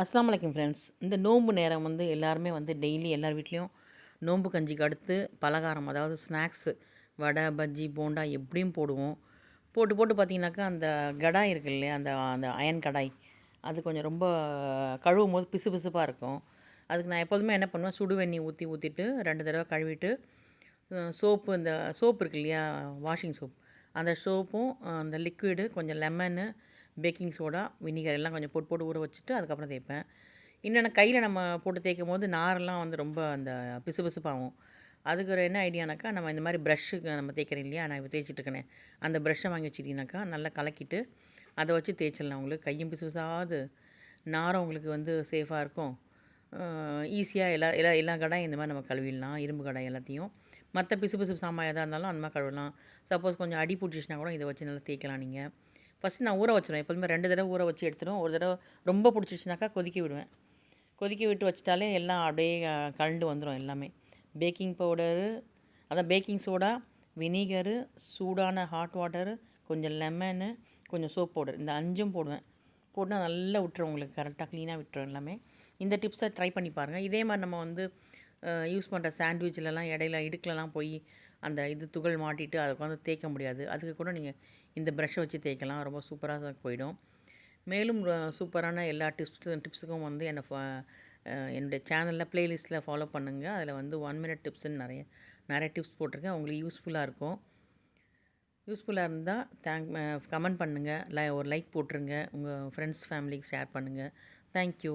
அஸ்லாம் வலைக்கம் ஃப்ரெண்ட்ஸ் இந்த நோன்பு நேரம் வந்து எல்லாருமே வந்து டெய்லி எல்லார் வீட்லேயும் நோன்பு கஞ்சிக்கு அடுத்து பலகாரம் அதாவது ஸ்நாக்ஸு வடை பஜ்ஜி போண்டா எப்படியும் போடுவோம். போட்டு போட்டு பார்த்தீங்கன்னாக்கா அந்த கடாய் இருக்கு இல்லையா அந்த அந்த அயன் கடாய் அது கொஞ்சம் ரொம்ப கழுவும் போது பிசு பிசுப்பாக இருக்கும். அதுக்கு நான் எப்போதுமே என்ன பண்ணுவேன் சுடு வெண்ணி ஊற்றி ஊற்றிட்டு ரெண்டு தடவை கழுவிட்டு சோப்பு இந்த சோப்பு இருக்கு இல்லையா வாஷிங் சோப் அந்த சோப்பும் அந்த லிக்விடு கொஞ்சம் லெமனு பேக்கிங் சோடா வினிகர் எல்லாம் கொஞ்சம் போட்டு போட்டு ஊற வச்சுட்டு அதுக்கப்புறம் தேய்ப்பேன். இன்னொன்று கையில் நம்ம போட்டு தேய்க்கும் போது நாரெல்லாம் வந்து ரொம்ப அந்த பிசு பிசுப்பாகும் அதுக்கு ஒரு என்ன ஐடியானாக்கா நம்ம இந்த மாதிரி ப்ரஷ்ஷுக்கு நம்ம தேய்க்கிறோம் இல்லையா? நான் இப்போ தேய்ச்சிட்ருக்கேனே அந்த ப்ரஷ்ஷை வாங்கி வச்சிட்டிங்கனாக்கா நல்லா கலக்கிட்டு அதை வச்சு தேய்ச்சிடலாம் உங்களுக்கு. கையும் பிசு பிசாவது நாரம் உங்களுக்கு வந்து சேஃபாக இருக்கும். ஈஸியாக எல்லா எல்லா எல்லா கடாயும் இந்த மாதிரி நம்ம கழுவிடலாம். இரும்பு கடாய் எல்லாத்தையும். மற்ற பிசு பிசு சாமான் எதாக இருந்தாலும் அந்த மாதிரி கழுவலாம். சப்போஸ் கொஞ்சம் அடி பிடிச்சிச்சினா கூட இதை வச்சு நல்லா தேய்க்கலாம் நீங்கள் ஃபஸ்ட்டு நான் ஊற வச்சிருவேன். எப்போதுமே ரெண்டு தடவை ஊற வச்சு எடுத்துடும் ஒரு தடவை ரொம்ப பிடிச்சிச்சுனாக்கா கொதிக்க விடுவேன். கொதிக்க விட்டு வச்சிட்டாலே எல்லாம் அப்படியே கலண்டு கழண்டு வந்துடும் எல்லாமே. பேக்கிங் பவுடரு அதான் பேக்கிங் சோடா வினிகரு சூடான ஹாட் வாட்டரு கொஞ்சம் லெமனு கொஞ்சம் சோப் பவுடர் இந்த அஞ்சும் போடுவேன். போட்டு நல்லா விட்டுரும் உங்களுக்கு. கரெக்டாக க்ளீனாக விட்டுரும் எல்லாமே. இந்த டிப்ஸை ட்ரை பண்ணி பாருங்கள் இதே மாதிரி நம்ம வந்து யூஸ் பண்ணுற சாண்ட்விச்லலாம் இடையில இடுக்குலலாம் போய் அந்த இது துகள் மாட்டிட்டு அதை உட்காந்து தேய்க்க முடியாது. அதுக்கு கூட நீங்கள் இந்த ப்ரஷ்ஷை வச்சு தேய்க்கலாம். ரொம்ப சூப்பராக போயிடும். மேலும் சூப்பரான எல்லா டிப்ஸ் டிப்ஸுக்கும் வந்து என்னை என்னுடைய சேனலில் ப்ளேலிஸ்ட்டில் ஃபாலோ பண்ணுங்கள் அதில் வந்து ஒன் மினிட் டிப்ஸ்ன்னு நிறைய நிறைய டிப்ஸ் போட்டிருக்கேன். உங்களுக்கு யூஸ்ஃபுல்லாக இருக்கும். யூஸ்ஃபுல்லாக இருந்தால் தேங்க் கமெண்ட் பண்ணுங்கள் லை ஒரு லைக் போட்டுருங்க. உங்கள் ஃப்ரெண்ட்ஸ் ஃபேமிலிக்கு ஷேர் பண்ணுங்கள் தேங்க்யூ